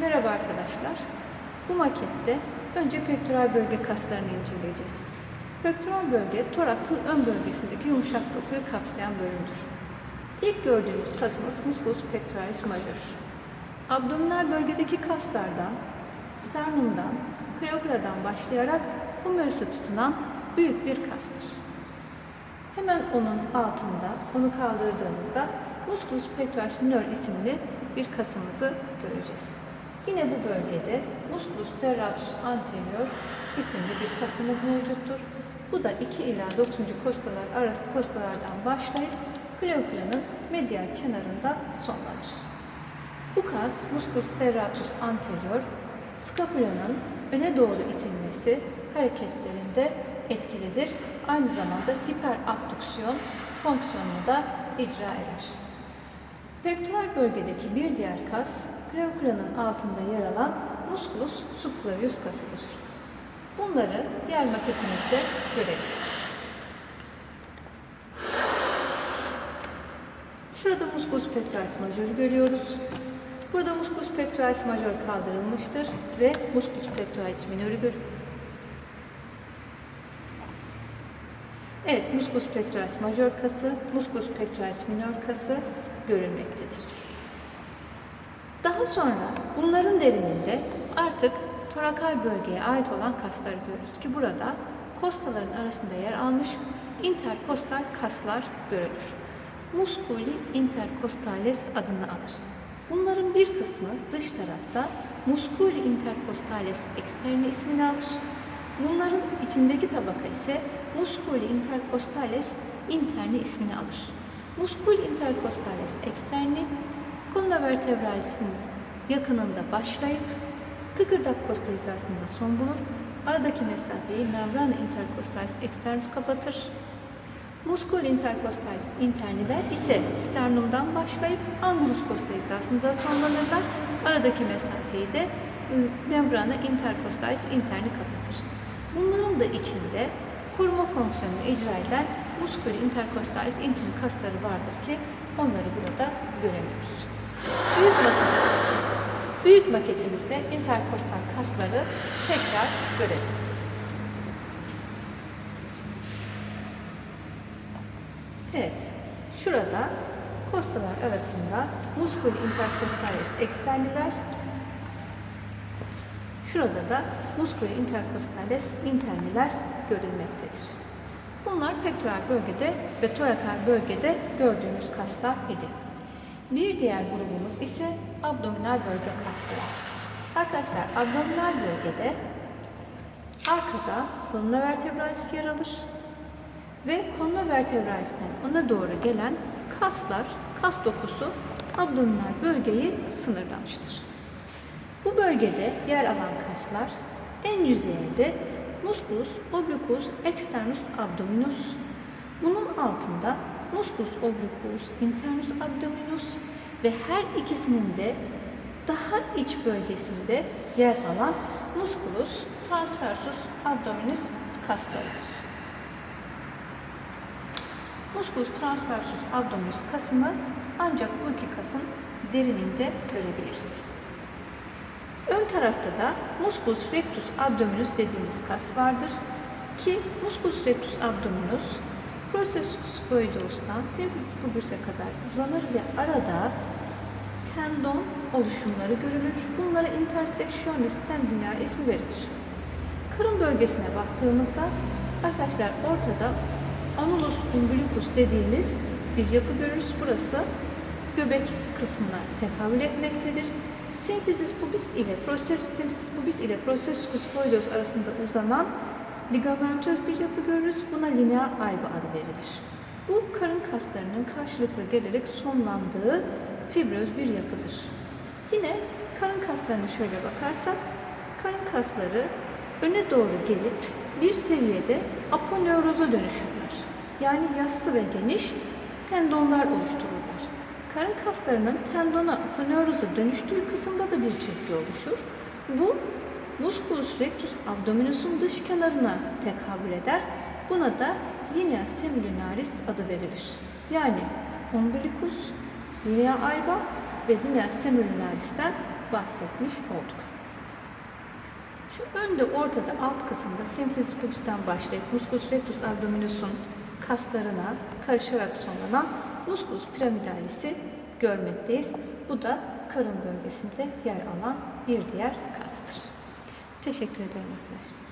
Merhaba arkadaşlar. Bu makette önce pektoral bölge kaslarını inceleyeceğiz. Pektoral bölge toraksın ön bölgesindeki yumuşak dokuyu kapsayan bölümdür. İlk gördüğümüz kasımız musculus pectoralis major. Abdominal bölgedeki kaslardan, sternumdan, kreokuladan başlayarak humerus'a tutunan büyük bir kastır. Hemen onun altında, onu kaldırdığımızda musculus pectoralis minor isimli bir kasımızı göreceğiz. Yine bu bölgede musculus serratus anterior isimli bir kasımız mevcuttur. Bu da 2 ila 9. kostalar arası kostalardan başlayıp kleokulanın medial kenarında sonlanır. Bu kas musculus serratus anterior skapulanın öne doğru itilmesi hareketlerinde etkilidir. Aynı zamanda hiperabduksiyon fonksiyonunu da icra eder. Pektoral bölgedeki bir diğer kas, kleokulanın altında yer alan musculus subclavius kasıdır. Bunları diğer maketimizde görelim. Şurada musculus pectoralis major görüyoruz. Burada musculus pectoralis major kaldırılmıştır ve musculus pectoralis minor'u görüyoruz. Evet, musculus pectoralis major kası, musculus pectoralis minor kası görülmektedir. Daha sonra bunların derininde artık torakal bölgeye ait olan kasları görürüz ki burada kostaların arasında yer almış interkostal kaslar görülür. Musculi intercostales adını alır. Bunların bir kısmı dış tarafta musculi intercostales externi ismini alır. Bunların içindeki tabaka ise musculi intercostales interni ismini alır. Musculi intercostales externi koluna vertebralisinin yakınında başlayıp kıkırdak kosta son bulur. Aradaki mesafeyi membrana intercostalis externus kapatır. Muscul intercostalis interniler ise sternumdan başlayıp angulus costa hizasında sonlanırlar. Aradaki mesafeyi de ıı, membrana intercostalis interni kapatır. Bunların da içinde koruma fonksiyonunu icra eden muscul intercostalis interni kasları vardır ki onları burada göremiyoruz. Büyük maket, büyük maketimizde interkostal kasları tekrar görelim. Evet, şurada kostalar arasında musculi intercostalis externiler, şurada da musculi intercostalis interniler görülmektedir. Bunlar pektoral bölgede ve torakal bölgede gördüğümüz kaslar idi. Bir diğer grubumuz ise abdominal bölge kasları. Arkadaşlar abdominal bölgede arkada kolumna vertebralis yer alır ve koluna vertebralis'ten ona doğru gelen kaslar, kas dokusu abdominal bölgeyi sınırlamıştır. Bu bölgede yer alan kaslar en yüzeyinde musculus obliquus externus abdominus, bunun altında musculus obliquus internus abdominus ve her ikisinin de daha iç bölgesinde yer alan musculus transversus abdominis kaslarıdır. Musculus transversus abdominis kasını ancak bu iki kasın derininde görebiliriz. Ön tarafta da musculus rectus abdominus dediğimiz kas vardır ki musculus rectus abdominus processus phoidos'tan symphysis pubis'e kadar uzanır ve arada tendon oluşumları görülür. Bunlara intersectionis tendinea ismi verilir. Karın bölgesine baktığımızda arkadaşlar ortada Anulus umbilicus dediğimiz bir yapı görürüz. Burası göbek kısmına tekabül etmektedir. Symphysis pubis ile processus symphysis pubis ile processus phoidos arasında uzanan ligamentöz bir yapı görürüz. Buna linea alba adı verilir. Bu karın kaslarının karşılıklı gelerek sonlandığı fibröz bir yapıdır. Yine karın kaslarına şöyle bakarsak, karın kasları öne doğru gelip bir seviyede aponeuroza dönüşürler. Yani yassı ve geniş tendonlar oluştururlar. Karın kaslarının tendona aponeuroza dönüştüğü kısımda da bir çizgi oluşur. Bu musculus rectus abdominus'un dış kenarına tekabül eder. Buna da linea semilinaris adı verilir. Yani umbilicus, linea alba ve linear semolinaris'ten bahsetmiş olduk. Şu önde ortada alt kısımda simfisis pubis'ten başlayıp musculus rectus abdominus'un kaslarına karışarak sonlanan musculus piramidalis'i görmekteyiz. Bu da karın bölgesinde yer alan bir diğer kastır. Teşekkür ederim arkadaşlar.